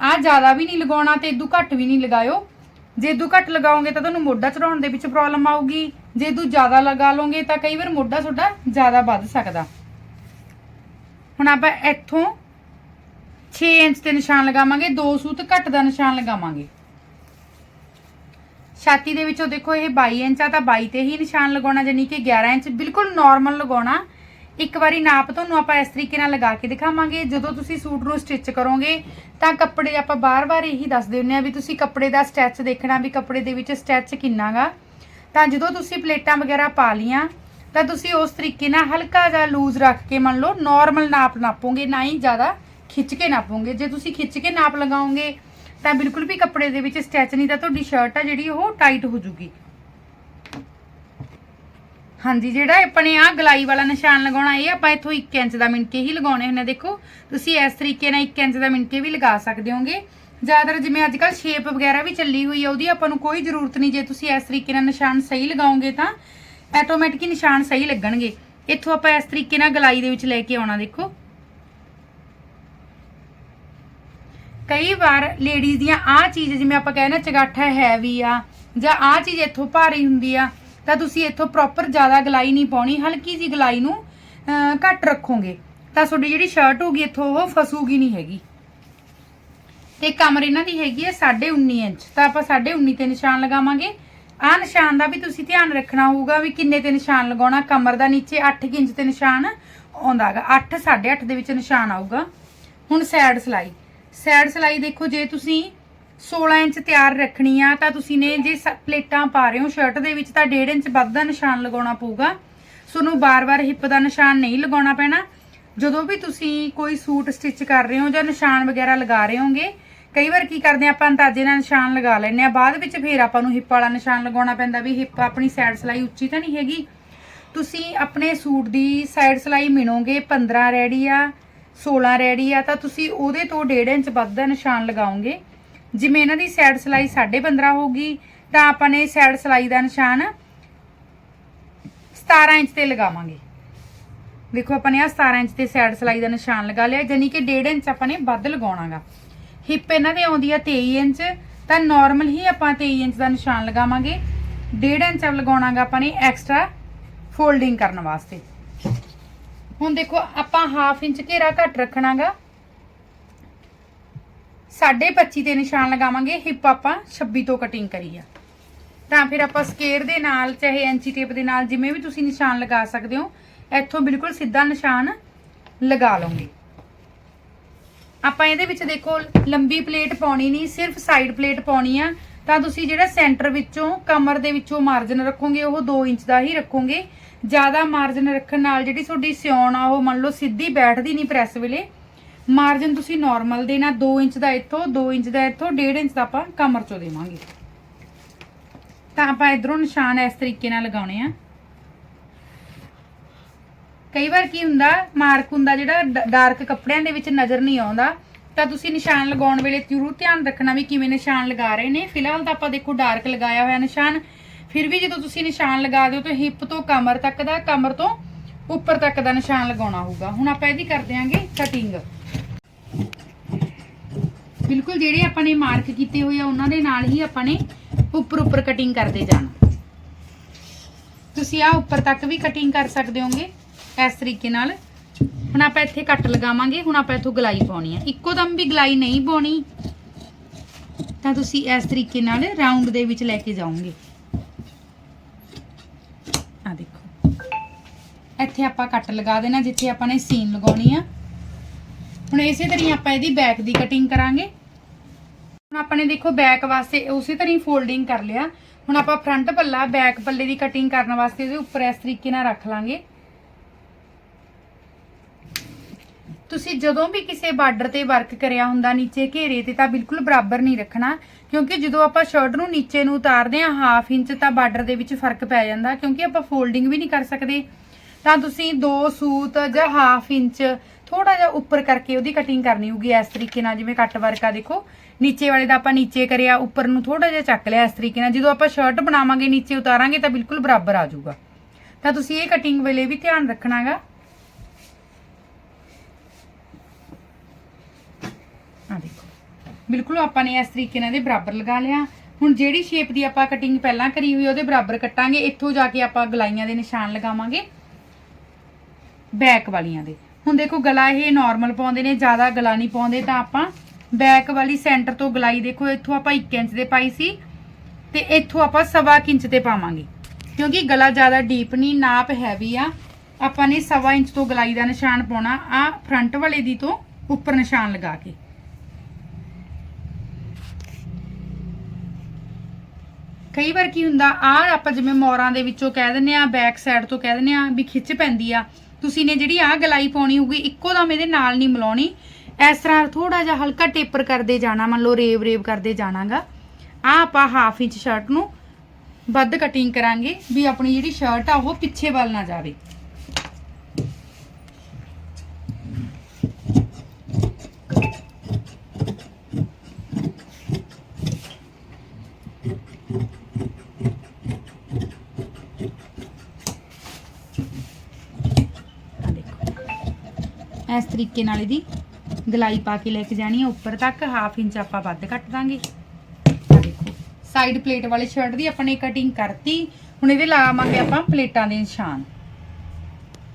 ਆ ਜ਼ਿਆਦਾ ਵੀ ਨਹੀਂ ਲਗਾਉਣਾ ਤੇ ਇਦੋਂ ਘੱਟ ਵੀ ਨਹੀਂ ਲਗਾਇਓ। ਜੇ ਇਦੋਂ ਘੱਟ ਲਗਾਓਗੇ ਤਾਂ ਤੁਹਾਨੂੰ ਮੋਢਾ ਚੜਾਉਣ ਦੇ ਵਿੱਚ ਪ੍ਰੋਬਲਮ ਆਊਗੀ। ਜੇ ਇਦੋਂ ਜ਼ਿਆਦਾ ਲਗਾ ਲਓਗੇ ਤਾਂ ਕਈ ਵਾਰ ਮੋਢਾ ਤੁਹਾਡਾ ਜ਼ਿਆਦਾ ਵੱਧ ਸਕਦਾ। ਹੁਣ ਆਪਾਂ ਇੱਥੋਂ 6 ਇੰਚ ਤੇ ਨਿਸ਼ਾਨ ਲਗਾਵਾਂਗੇ 2 ਸੂਤ ਘੱਟ ਦਾ ਨਿਸ਼ਾਨ ਲਗਾਵਾਂਗੇ। ਛਾਤੀ ਦੇ ਵਿੱਚੋਂ ਦੇਖੋ, ਇਹ 22 ਇੰਚ ਆ ਤਾਂ 22 ਤੇ ਹੀ ਨਿਸ਼ਾਨ ਲਗਾਉਣਾ ਜਾਨੀ ਕਿ 11 ਇੰਚ ਬਿਲਕੁਲ ਨਾਰਮਲ ਲਗਾਉਣਾ। ਇੱਕ ਵਾਰੀ ਨਾਪ ਤੁਹਾਨੂੰ ਆਪਾਂ ਇਸ ਤਰੀਕੇ ਨਾਲ ਲਗਾ ਕੇ ਦਿਖਾਵਾਂਗੇ। ਜਦੋਂ ਤੁਸੀਂ ਸੂਟ ਨੂੰ ਸਟਿਚ ਕਰੋਗੇ, ਤਾਂ ਕੱਪੜੇ ਆਪਾਂ ਬਾਰ-ਬਾਰ ਇਹੀ ਦੱਸਦੇ ਹੁੰਨੇ ਆ ਵੀ ਤੁਸੀਂ ਕੱਪੜੇ ਦਾ ਸਟੈਚ ਦੇਖਣਾ, ਵੀ ਕੱਪੜੇ ਦੇ ਵਿੱਚ ਸਟੈਚ ਕਿੰਨਾਗਾ। ਤਾਂ ਜਦੋਂ ਤੁਸੀਂ ਪਲੇਟਾਂ ਵਗੈਰਾ ਪਾ ਲੀਆਂ ਤਾਂ ਤੁਸੀਂ ਉਸ ਤਰੀਕੇ ਨਾਲ ਹਲਕਾ ਜਿਹਾ ਲੂਜ਼ ਰੱਖ ਕੇ ਮੰਨ ਲਓ ਨਾਰਮਲ ਨਾਪ ਨਾਪੋਗੇ, ਨਾ ਹੀ ਜ਼ਿਆਦਾ ਖਿੱਚ ਕੇ ਨਾਪੋਗੇ। ਜੇ ਤੁਸੀਂ ਖਿੱਚ ਕੇ ਨਾਪ ਲਗਾਓਗੇ, ਤਾਂ ਬਿਲਕੁਲ ਵੀ ਕੱਪੜੇ ਦੇ ਵਿੱਚ ਸਟੈਚ ਨਹੀਂ, ਤਾਂ ਤੁਹਾਡੀ ਸ਼ਰਟ ਆ ਜਿਹੜੀ, ਉਹ ਟਾਈਟ ਹੋ ਜੂਗੀ। ਹਾਂਜੀ, ਜਿਹੜਾ ਆਪਣੇ ਆ ਗਲਾਈ ਵਾਲਾ ਨਿਸ਼ਾਨ ਲਗਾਉਣਾ, ਇਹ ਆਪਾਂ ਇੱਥੋਂ 1 ਇੰਚ ਦਾ ਮਿਣਕੇ ਹੀ ਲਗਾਉਣੇ ਹੁੰਦੇ ਦੇਖੋ। ਤੁਸੀਂ ਇਸ ਤਰੀਕੇ ਨਾਲ 1 ਇੰਚ ਦਾ ਮਿਣਕੇ ਵੀ ਲਗਾ ਸਕਦੇ ਹੋਗੇ। ਜ਼ਿਆਦਾਤਰ ਜਿਵੇਂ ਅੱਜ ਕੱਲ ਸ਼ੇਪ ਵਗੈਰਾ ਵੀ ਚੱਲੀ ਹੋਈ ਹੈ ਉਹਦੀ ਆਪਾਂ ਨੂੰ ਕੋਈ ਜ਼ਰੂਰਤ ਨਹੀਂ, ਜੇ ਤੁਸੀਂ ਇਸ ਤਰੀਕੇ ਨਾਲ ਨਿਸ਼ਾਨ ਸਹੀ ਲਗਾਓਗੇ ਤਾਂ ਆਟੋਮੈਟਿਕ ਹੀ ਨਿਸ਼ਾਨ ਸਹੀ ਲੱਗਣਗੇ। ਇੱਥੋਂ ਆਪਾਂ ਇਸ ਤਰੀਕੇ ਨਾਲ ਗਲਾਈ ਦੇ ਵਿੱਚ ਲੈ ਕੇ ਆਉਣਾ, ਦੇਖੋ। ਕਈ ਵਾਰ ਲੇਡੀਜ਼ ਦੀਆਂ ਆਹ ਚੀਜ਼, ਜਿਵੇਂ ਆਪਾਂ ਕਹਿੰਦੇ ਚਗਾਠਾ ਹੈਵੀ ਆ, ਜਾਂ ਆਹ ਚੀਜ਼ ਇੱਥੋਂ ਭਾਰੀ ਹੁੰਦੀ ਆ ਤਾਂ ਤੁਸੀਂ ਇੱਥੋਂ ਪ੍ਰੋਪਰ ਜ਼ਿਆਦਾ ਗਲਾਈ ਨਹੀਂ ਪਾਉਣੀ, ਹਲਕੀ ਜੀ ਗਲਾਈ ਨੂੰ ਘੱਟ ਰੱਖੋਗੇ। ਤਾਂ ਤੁਹਾਡੀ ਜਿਹੜੀ ਸ਼ਰਟ ਹੋਗੀ ਇੱਥੋਂ ਉਹ ਫਸੂਗੀ ਨਹੀਂ ਹੈਗੀ। ਤੇ ਕਮਰ ਇਹਨਾਂ ਦੀ ਹੈਗੀ ਹੈ 19.5 ਇੰਚ। ਤਾਂ ਆਪਾਂ 19.5 ਤੇ ਨਿਸ਼ਾਨ ਲਗਾਵਾਂਗੇ। ਆਹ ਨਿਸ਼ਾਨ ਦਾ ਵੀ ਤੁਸੀਂ ਧਿਆਨ ਰੱਖਣਾ ਹੋਊਗਾ ਵੀ ਕਿੰਨੇ ਤੇ ਨਿਸ਼ਾਨ ਲਗਾਉਣਾ। ਕਮਰ ਦਾ ਨੀਚੇ 8 ਇੰਚ ਤੇ ਨਿਸ਼ਾਨ ਆਉਂਦਾਗਾ 8 8.5 ਦੇ ਵਿੱਚ ਨਿਸ਼ਾਨ ਆਊਗਾ। ਹੁਣ ਸਾਈਡ ਸਲਾਈ। ਸਾਈਡ ਸਲਾਈ ਦੇਖੋ, ਜੇ ਤੁਸੀਂ 16 ਇੰਚ ਤਿਆਰ ਰੱਖਣੀ ਆ, ਤਾਂ ਤੁਸੀਂ ਨੇ ਜੇ ਸ- ਪਲੇਟਾਂ ਪਾ ਰਹੇ ਹੋ ਸ਼ਰਟ ਦੇ ਵਿੱਚ, ਤਾਂ 1.5 ਇੰਚ ਵੱਧ ਦਾ ਨਿਸ਼ਾਨ ਲਗਾਉਣਾ ਪਊਗਾ। ਤੁਹਾਨੂੰ ਬਾਰ-ਬਾਰ ਹਿੱਪ ਦਾ ਨਿਸ਼ਾਨ ਨਹੀਂ ਲਗਾਉਣਾ ਪੈਣਾ। ਜਦੋਂ ਵੀ ਤੁਸੀਂ ਕੋਈ ਸੂਟ ਸਟਿਚ ਕਰ ਰਹੇ ਹੋ ਜਾਂ ਨਿਸ਼ਾਨ ਵਗੈਰਾ ਲਗਾ ਰਹੇ ਹੋਗੇ, ਕਈ ਵਾਰ ਕੀ ਕਰਦੇ ਆ, ਆਪਾਂ ਅੰਦਾਜ਼ੇ ਨਾਲ ਨਿਸ਼ਾਨ ਲਗਾ ਲੈਂਦੇ ਆ। ਬਾਅਦ ਵਿੱਚ ਫੇਰ ਆਪਾਂ ਨੂੰ ਹਿੱਪ ਵਾਲਾ ਨਿਸ਼ਾਨ ਲਗਾਉਣਾ ਪੈਂਦਾ ਵੀ ਹਿੱਪ ਆਪਣੀ ਸਾਈਡ ਸਲਾਈ ਉੱਚੀ ਤਾਂ ਨਹੀਂ ਹੈਗੀ। ਤੁਸੀਂ ਆਪਣੇ ਸੂਟ ਦੀ ਸਾਈਡ ਸਲਾਈ ਮਿਣੋਗੇ 15 ਰੈਡੀ ਆ 16 ਰੈਡੀ ਆ, ਤਾਂ ਤੁਸੀਂ ਉਹਦੇ ਤੋਂ 1.5 ਇੰਚ ਵੱਧ ਦਾ ਨਿਸ਼ਾਨ ਲਗਾਓਗੇ। ਜਿਵੇਂ ਇਹਨਾਂ ਦੀ ਸਾਈਡ ਸਲਾਈ 15.5 ਹੋਗੀ ਤਾਂ ਆਪਾਂ ਨੇ ਸਾਈਡ ਸਲਾਈ ਦਾ ਨਿਸ਼ਾਨ 17 ਇੰਚ ਤੇ ਲਗਾਵਾਂਗੇ। ਦੇਖੋ ਆਪਾਂ ਨੇ ਆ 17 ਇੰਚ ਤੇ ਸਾਈਡ ਸਲਾਈ ਦਾ ਨਿਸ਼ਾਨ ਲਗਾ ਲਿਆ ਜਾਨੀ ਕਿ 1.5 ਇੰਚ ਆਪਾਂ ਨੇ ਵੱਧ ਲਗਾਉਣਾਗਾ। ਹਿੱਪ ਇਹਨਾਂ ਦੇ ਆਉਂਦੀ ਆ 23 ਇੰਚ, ਤਾਂ ਨਾਰਮਲ ਹੀ ਆਪਾਂ 23 ਇੰਚ ਦਾ ਨਿਸ਼ਾਨ ਲਗਾਵਾਂਗੇ। 1.5 ਇੰਚ ਲਗਾਉਣਾਗਾ ਆਪਾਂ ਨੇ ਐਕਸਟਰਾ ਫੋਲਡਿੰਗ ਕਰਨ ਵਾਸਤੇ। ਹੁਣ ਦੇਖੋ ਆਪਾਂ ਹਾਫ ਇੰਚ ਘੇਰਾ ਘੱਟ ਰੱਖਣਾਗਾ। 25 ਤੇ ਨਿਸ਼ਾਨ ਲਗਾਵਾਂਗੇ ਹਿੱਪ ਆਪਾਂ 26 ਤੋਂ ਕਟਿੰਗ ਕਰੀ ਆ। ਤਾਂ ਫਿਰ ਆਪਾਂ ਸਕੇਅਰ ਦੇ ਨਾਲ, ਚਾਹੇ ਐਂਚੀ ਟੇਪ ਦੇ ਨਾਲ ਜਿਵੇਂ ਵੀ ਤੁਸੀਂ ਨਿਸ਼ਾਨ ਲਗਾ ਸਕਦੇ ਹੋ, ਇੱਥੋਂ ਬਿਲਕੁਲ ਸਿੱਧਾ ਨਿਸ਼ਾਨ ਲਗਾ ਲਓਗੇ। ਆਪਾਂ ਇਹਦੇ ਵਿੱਚ ਦੇਖੋ, ਲੰਬੀ ਪਲੇਟ ਪਾਉਣੀ ਨਹੀਂ, ਸਿਰਫ ਸਾਈਡ ਪਲੇਟ ਪਾਉਣੀ ਆ। ਤਾਂ ਤੁਸੀਂ ਜਿਹੜਾ ਸੈਂਟਰ ਵਿੱਚੋਂ, ਕਮਰ ਦੇ ਵਿੱਚੋਂ ਮਾਰਜਨ ਰੱਖੋਗੇ, ਉਹ 2 ਇੰਚ ਦਾ ਹੀ ਰੱਖੋਗੇ। ਜ਼ਿਆਦਾ ਮਾਰਜਨ ਰੱਖਣ ਨਾਲ ਜਿਹੜੀ ਤੁਹਾਡੀ ਸਿਉਣ ਆ, ਉਹ ਮੰਨ ਲਓ ਸਿੱਧੀ ਬੈਠਦੀ ਨਹੀਂ ਪ੍ਰੈਸ ਵੇਲੇ। ਮਾਰਜਨ ਤੁਸੀਂ ਨਾਰਮਲ ਦੇਣਾ 2 ਇੰਚ ਦਾ ਇੱਥੋਂ 2 ਇੰਚ ਦਾ ਇੱਥੋਂ 1.5 ਇੰਚ ਦਾ ਆਪਾਂ ਕਮਰ ਚੋਂ ਦੇਵਾਂਗੇ। ਤਾਂ ਆਪਾਂ ਇਧਰੋਂ ਨਿਸ਼ਾਨ ਇਸ ਤਰੀਕੇ ਨਾਲ ਲਗਾਉਣੇ ਆ। ਕਈ ਵਾਰ ਕੀ ਹੁੰਦਾ, ਮਾਰਕ ਹੁੰਦਾ ਜਿਹੜਾ ਡਾਰਕ ਕੱਪੜਿਆਂ ਦੇ ਵਿੱਚ ਨਜ਼ਰ ਨਹੀਂ ਆਉਂਦਾ, ਤਾਂ ਤੁਸੀਂ ਨਿਸ਼ਾਨ ਲਗਾਉਣ ਵੇਲੇ ਜ਼ਰੂਰ ਧਿਆਨ ਰੱਖਣਾ ਵੀ ਕਿਵੇਂ ਨਿਸ਼ਾਨ ਲਗਾ ਰਹੇ ਨੇ। ਫਿਲਹਾਲ ਤਾਂ ਆਪਾਂ ਦੇਖੋ ਡਾਰਕ ਲਗਾਇਆ ਹੋਇਆ ਨਿਸ਼ਾਨ। ਫਿਰ ਵੀ ਜਦੋਂ ਤੁਸੀਂ ਨਿਸ਼ਾਨ ਲਗਾ ਦਿਓ ਤਾਂ ਹਿੱਪ ਤੋਂ ਕਮਰ ਤੱਕ ਦਾ, ਕਮਰ ਤੋਂ ਉੱਪਰ ਤੱਕ ਦਾ ਨਿਸ਼ਾਨ ਲਗਾਉਣਾ ਹੋਊਗਾ। ਹੁਣ ਆਪਾਂ ਇਹਦੀ ਕਰ ਦਿਆਂਗੇ ਕਟਿੰਗ ਬਿਲਕੁਲ ਜਿਹੜੇ ਆਪਾਂ ਨੇ ਮਾਰਕ ਕੀਤੇ ਹੋਏ ਆ, ਉਹਨਾਂ ਦੇ ਨਾਲ ਹੀ ਆਪਾਂ ਨੇ ਉੱਪਰ ਉੱਪਰ ਕਟਿੰਗ ਕਰਦੇ ਜਾਣਾ। ਤੁਸੀਂ ਆ ਉੱਪਰ ਤੱਕ ਵੀ ਕਟਿੰਗ ਕਰ ਸਕਦੇ ਹੋਗੇ ਇਸ ਤਰੀਕੇ ਨਾਲ। ਹੁਣ ਆਪਾਂ ਇੱਥੇ ਕੱਟ ਲਗਾਵਾਂਗੇ, ਹੁਣ ਆਪਾਂ ਇੱਥੋਂ ਗਲਾਈ ਪਾਉਣੀ ਆ। ਇੱਕੋ ਦਮ ਵੀ ਗਲਾਈ ਨਹੀਂ ਪਾਉਣੀ। ਤਾਂ ਤੁਸੀਂ ਇਸ ਤਰੀਕੇ ਨਾਲ ਰਾਉਂਡ ਦੇ ਵਿੱਚ ਲੈ ਕੇ ਜਾਓਗੇ ਆ ਦੇਖੋ ਇੱਥੇ ਆਪਾਂ ਕੱਟ ਲਗਾ ਦੇਣਾ, ਜਿੱਥੇ ਆਪਾਂ ਨੇ ਸੀਨ ਲਗਾਉਣੀ ਆ। ਹੁਣ ਇਸੇ ਤਰ੍ਹਾਂ ਆਪਾਂ ਇਹਦੀ ਬੈਕ ਦੀ ਕਟਿੰਗ ਕਰਾਂਗੇ। ਹੁਣ ਆਪਾਂ ਨੇ ਦੇਖੋ ਬੈਕ ਵਾਸਤੇ ਉਸੇ ਤਰ੍ਹਾਂ ਫੋਲਡਿੰਗ ਕਰ ਲਿਆ। ਹੁਣ ਆਪਾਂ ਫਰੰਟ ਪੱਲਾ ਬੈਕ ਪੱਲੇ ਦੀ ਕਟਿੰਗ ਕਰਨ ਵਾਸਤੇ ਇਹਦੇ ਉੱਪਰ ਇਸ ਤਰੀਕੇ ਨਾਲ ਰੱਖ ਲਾਂਗੇ। ਤੁਸੀਂ ਜਦੋਂ ਵੀ ਕਿਸੇ ਬਾਰਡਰ ਤੇ ਵਰਕ ਕਰਿਆ ਹੁੰਦਾ, ਨੀਚੇ ਘੇਰੇ ਤੇ ਤਾਂ ਬਿਲਕੁਲ ਬਰਾਬਰ ਨਹੀਂ ਰੱਖਣਾ, ਕਿਉਂਕਿ ਜਦੋਂ ਆਪਾਂ ਸ਼ਰਟ ਨੂੰ ਨੀਚੇ ਨੂੰ ਉਤਾਰਦੇ ਹਾਂ ਹਾਫ ਇੰਚ ਤਾਂ ਬਾਰਡਰ ਦੇ ਵਿੱਚ ਫ਼ਰਕ ਪੈ ਜਾਂਦਾ, ਕਿਉਂਕਿ ਆਪਾਂ ਫੋਲਡਿੰਗ ਵੀ ਨਹੀਂ ਕਰ ਸਕਦੇ। ਤਾਂ ਤੁਸੀਂ ਦੋ ਸੂਤ ਜਾਂ ਹਾਫ ਇੰਚ ਥੋੜਾ ਜਿਹਾ ਉੱਪਰ ਕਰਕੇ ਉਹਦੀ ਕਟਿੰਗ ਕਰਨੀ ਹੋਊਗੀ ਇਸ ਤਰੀਕੇ ਨਾਲ, ਜਿਵੇਂ ਕੱਟ ਵਰਕ ਦੇਖੋ। ਨੀਚੇ ਵਾਲੇ ਦਾ ਆਪਾਂ ਨੀਚੇ ਕਰਿਆ, ਉੱਪਰ ਨੂੰ ਥੋੜਾ ਜਿਹਾ ਚੱਕ ਲਿਆ ਇਸ ਤਰੀਕੇ ਨਾਲ। ਜਦੋਂ ਆਪਾਂ ਸ਼ਰਟ ਬਣਾਵਾਂਗੇ, ਨੀਚੇ ਉਤਾਰਾਂਗੇ ਤਾਂ ਬਿਲਕੁਲ ਬਰਾਬਰ ਆ ਜਾਊਗਾ। ਤਾਂ ਤੁਸੀਂ ਇਹ ਕਟਿੰਗ ਵੇਲੇ ਵੀ ਧਿਆਨ ਰੱਖਣਾਗਾ। ਆ ਦੇਖੋ। ਬਿਲਕੁਲ ਆਪਾਂ ਨੇ ਇਸ ਤਰੀਕੇ ਨਾਲ ਇਹਦੇ ਬਰਾਬਰ ਲਗਾ ਲਿਆ। ਹੁਣ ਜਿਹੜੀ ਸ਼ੇਪ ਦੀ ਆਪਾਂ ਕਟਿੰਗ ਪਹਿਲਾਂ ਕਰੀ ਹੋਈ ਉਹਦੇ ਬਰਾਬਰ ਕੱਟਾਂਗੇ। ਇੱਥੋਂ ਜਾ ਕੇ ਆਪਾਂ ਗਲਾਈਆਂ ਦੇ ਨਿਸ਼ਾਨ ਲਗਾਵਾਂਗੇ। ਬੈਕ ਵਾਲੀਆਂ ਦੇ। ਹੁਣ ਦੇਖੋ ਗਲਾ ਇਹ ਨਾਰਮਲ ਪਾਉਂਦੇ ਨੇ, ਜ਼ਿਆਦਾ ਗਲਾ ਨਹੀਂ ਪਾਉਂਦੇ, ਤਾਂ ਆਪਾਂ ਬੈਕ ਵਾਲੀ ਸੈਂਟਰ ਤੋਂ ਗਲਾਈ ਦੇਖੋ, ਇੱਥੋਂ ਆਪਾਂ 1 ਇੰਚ ਦੇ ਪਾਈ ਸੀ ਤੇ ਇੱਥੋਂ ਆਪਾਂ ਸਵਾ ਕੁ ਇੰਚ ਤੇ ਪਾਵਾਂਗੇ। ਕਿਉਂਕਿ ਗਲਾ ਜ਼ਿਆਦਾ ਡੀਪ ਨਹੀਂ ਨਾਪ ਹੈਵੀ ਆ। ਆਪਾਂ ਨੇ ਸਵਾ ਇੰਚ ਤੋਂ ਗਲਾਈ ਦਾ ਨਿਸ਼ਾਨ ਪਾਉਣਾ, ਆ ਫਰੰਟ ਵਾਲੇ ਦੀ ਤੋਂ ਉੱਪਰ ਨਿਸ਼ਾਨ ਲਗਾ ਕੇ। ਕਈ ਵਾਰ ਕੀ ਹੁੰਦਾ ਆ ਆਪਾਂ ਜਿਵੇਂ ਮੋਰਾਂ ਦੇ ਵਿੱਚੋਂ ਕਹਿ ਦਿੰਨੇ ਆ ਬੈਕ ਸਾਈਡ ਤੋਂ ਕਹਿ ਦਿੰਨੇ ਆ ਵੀ ਖਿੱਚ ਪੈਂਦੀ ਆ। ਤੁਸੀਂ ਨੇ ਜਿਹੜੀ ਆਹ ਗਲਾਈ ਪਾਉਣੀ ਹੋਊਗੀ, ਇੱਕੋ ਦਮ ਇਹਦੇ ਨਾਲ ਨਹੀਂ ਮਿਲਾਉਣੀ। ਇਸ ਤਰ੍ਹਾਂ ਥੋੜਾ ਜਿਹਾ ਹਲਕਾ ਟੇਪਰ ਕਰਦੇ ਜਾਣਾ, ਮੰਨ ਲਓ ਰੇਵ ਰੇਵ ਕਰਦੇ ਜਾਣਾਗਾ। ਆ ਆਪਾਂ ਹਾਫ ਇੰਚ ਸ਼ਰਟ ਨੂੰ ਵੱਧ ਕਟਿੰਗ ਕਰਾਂਗੇ ਵੀ ਆਪਣੀ ਜਿਹੜੀ ਸ਼ਰਟ ਆ ਉਹ ਪਿੱਛੇ ਵੱਲ ਨਾ ਜਾਵੇ। ਇਸ ਤਰੀਕੇ ਨਾਲ ਇਹਦੀ ਗਲਾਈ ਪਾ ਕੇ ਲੈ ਕੇ ਜਾਣੀ ਹੈ। ਉੱਪਰ ਤੱਕ ਹਾਫ ਇੰਚ ਆਪਾਂ ਵੱਧ ਕੱਟ ਦਾਂਗੇ। ਆ ਦੇਖੋ ਸਾਈਡ ਪਲੇਟ ਵਾਲੇ ਸ਼ਰਟ ਦੀ ਆਪਾਂ ਨੇ ਕਟਿੰਗ ਕਰਤੀ। ਹੁਣ ਇਹਦੇ ਲਾਵਾਂਗੇ ਆਪਾਂ ਪਲੇਟਾਂ ਦੇ ਨਿਸ਼ਾਨ।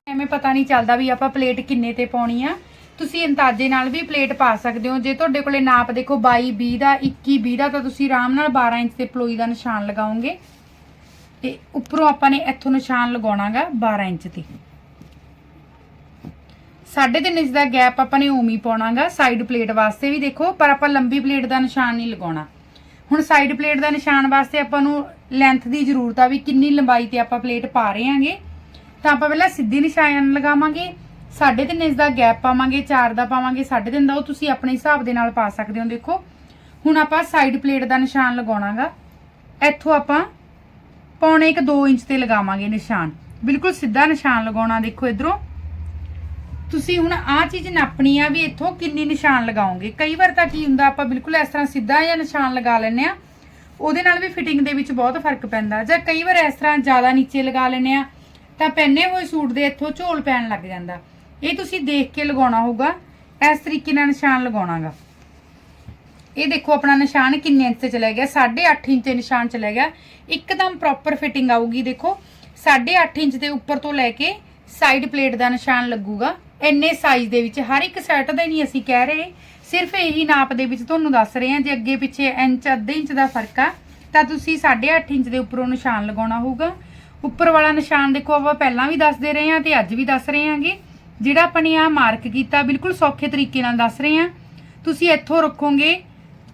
ਐਵੇਂ ਪਤਾ ਨਹੀਂ ਚੱਲਦਾ ਵੀ ਆਪਾਂ ਪਲੇਟ ਕਿੰਨੇ ਤੇ ਪਾਉਣੀ ਆ। ਤੁਸੀਂ ਅੰਦਾਜ਼ੇ ਨਾਲ ਵੀ ਪਲੇਟ ਪਾ ਸਕਦੇ ਹੋ। ਜੇ ਤੁਹਾਡੇ ਕੋਲੇ ਨਾਪ ਦੇਖੋ 22 20 ਦਾ 21 20 ਦਾ, ਤਾਂ ਤੁਸੀਂ ਆਰਾਮ ਨਾਲ 12 ਇੰਚ ਤੇ ਪਲੋਈ ਦਾ ਨਿਸ਼ਾਨ ਲਗਾਓਗੇ। ਤੇ ਉੱਪਰੋਂ ਆਪਾਂ ਨੇ ਇੱਥੋਂ ਨਿਸ਼ਾਨ ਲਗਾਉਣਾਗਾ 12 ਇੰਚ ਤੇ। ਸਾਢੇ ਤਿੰਨ ਇੰਚ ਦਾ ਗੈਪ ਆਪਾਂ ਨੇ ਉਮੀ ਹੀ ਪਾਉਣਾਗਾ ਸਾਈਡ ਪਲੇਟ ਵਾਸਤੇ ਵੀ ਦੇਖੋ, ਪਰ ਆਪਾਂ ਲੰਬੀ ਪਲੇਟ ਦਾ ਨਿਸ਼ਾਨ ਨਹੀਂ ਲਗਾਉਣਾ। ਹੁਣ ਸਾਈਡ ਪਲੇਟ ਦਾ ਨਿਸ਼ਾਨ ਵਾਸਤੇ ਆਪਾਂ ਨੂੰ ਲੈਂਥ ਦੀ ਜ਼ਰੂਰਤ ਆ ਵੀ ਕਿੰਨੀ ਲੰਬਾਈ ਤੇ ਆਪਾਂ ਪਲੇਟ ਪਾ ਰਹੇ ਹਾਂਗੇ ਤਾਂ ਆਪਾਂ ਪਹਿਲਾਂ ਸਿੱਧੀ ਨਿਸ਼ਾਨ ਲਗਾਵਾਂਗੇ, ਸਾਢੇ ਤਿੰਨ ਇੰਚ ਦਾ ਗੈਪ ਪਾਵਾਂਗੇ 4 ਦਾ ਪਾਵਾਂਗੇ, ਸਾਢੇ ਤਿੰਨ ਦਾ, ਉਹ ਤੁਸੀਂ ਆਪਣੇ ਹਿਸਾਬ ਦੇ ਨਾਲ ਪਾ ਸਕਦੇ ਹੋ, ਦੇਖੋ। ਹੁਣ ਆਪਾਂ ਸਾਈਡ ਪਲੇਟ ਦਾ ਨਿਸ਼ਾਨ ਲਗਾਉਣਾਗਾ, ਇੱਥੋਂ ਆਪਾਂ ਪੌਣੇ ਇੱਕ 2 ਇੰਚ ਤੇ ਲਗਾਵਾਂਗੇ ਨਿਸ਼ਾਨ। ਬਿਲਕੁਲ ਸਿੱਧਾ ਨਿਸ਼ਾਨ ਲਗਾਉਣਾ ਦੇਖੋ ਇਧਰੋਂ। ਤੁਸੀਂ ਹੁਣ ਆਹ ਚੀਜ਼ ਨਾਪਣੀ ਆ ਵੀ ਇੱਥੋਂ ਕਿੰਨੀ ਨਿਸ਼ਾਨ ਲਗਾਓਗੇ? ਕਈ ਵਾਰ ਤਾਂ ਕੀ ਹੁੰਦਾ, ਆਪਾਂ ਬਿਲਕੁਲ ਇਸ ਤਰ੍ਹਾਂ ਸਿੱਧਾ ਜਾਂ ਨਿਸ਼ਾਨ ਲਗਾ ਲੈਨੇ ਆ, ਉਹਦੇ ਨਾਲ ਵੀ ਫਿਟਿੰਗ ਦੇ ਵਿੱਚ ਬਹੁਤ ਫ਼ਰਕ ਪੈਂਦਾ। ਜਾਂ ਕਈ ਵਾਰ ਇਸ ਤਰ੍ਹਾਂ ਜ਼ਿਆਦਾ ਨੀਚੇ ਲਗਾ ਲੈਨੇ ਆ, ਤਾਂ ਪਹਿਨੇ ਹੋਏ ਸੂਟ ਦੇ ਇੱਥੋਂ ਝੋਲ ਪੈਣ ਲੱਗ ਜਾਂਦਾ। ਇਹ ਤੁਸੀਂ ਦੇਖ ਕੇ ਲਗਾਉਣਾ ਹੋਊਗਾ, ਇਸ ਤਰੀਕੇ ਨਾਲ ਨਿਸ਼ਾਨ ਲਗਾਉਣਾਗਾ। ਇਹ ਦੇਖੋ ਆਪਣਾ ਨਿਸ਼ਾਨ ਕਿੰਨੇ ਇੰਚ ਤੇ ਚਲਾ ਗਿਆ 8.5 ਇੰਚ ਤੇ ਨਿਸ਼ਾਨ ਚਲਾ ਗਿਆ। ਇੱਕਦਮ ਪ੍ਰੋਪਰ ਫਿਟਿੰਗ ਆਊਗੀ, ਦੇਖੋ। 8.5 ਇੰਚ ਦੇ ਉੱਪਰ ਤੋਂ ਲੈ ਕੇ ਸਾਈਡ ਪਲੇਟ ਦਾ ਨਿਸ਼ਾਨ ਲੱਗੂਗਾ। ਇੰਨੇ ਸਾਈਜ਼ ਦੇ ਵਿੱਚ ਹਰ ਇੱਕ ਸੈੱਟ ਦਾ ਨਹੀਂ ਅਸੀਂ ਕਹਿ ਰਹੇ। ਸਿਰਫ ਇਹੀ ਨਾਪ ਦੇ ਵਿੱਚ ਤੁਹਾਨੂੰ ਦੱਸ ਰਹੇ ਹਾਂ, ਜੇ ਅੱਗੇ ਪਿੱਛੇ ਇੰਚ, ਅੱਧੇ ਇੰਚ ਦਾ ਫ਼ਰਕ ਆ, ਤਾਂ ਤੁਸੀਂ 8.5 ਇੰਚ ਦੇ ਉੱਪਰੋਂ ਨਿਸ਼ਾਨ ਲਗਾਉਣਾ ਹੋਊਗਾ। ਉੱਪਰ ਵਾਲਾ ਨਿਸ਼ਾਨ ਦੇਖੋ, ਆਪਾਂ ਪਹਿਲਾਂ ਵੀ ਦੱਸਦੇ ਰਹੇ ਹਾਂ ਤੇ ਅੱਜ ਵੀ ਦੱਸ ਰਹੇ ਹਾਂਗੇ। ਜਿਹੜਾ ਆਪਾਂ ਨੇ ਆ ਮਾਰਕ ਕੀਤਾ, ਬਿਲਕੁਲ ਸੌਖੇ ਤਰੀਕੇ ਨਾਲ ਦੱਸ ਰਹੇ ਹਾਂ। ਤੁਸੀਂ ਇੱਥੋਂ ਰੱਖੋਗੇ,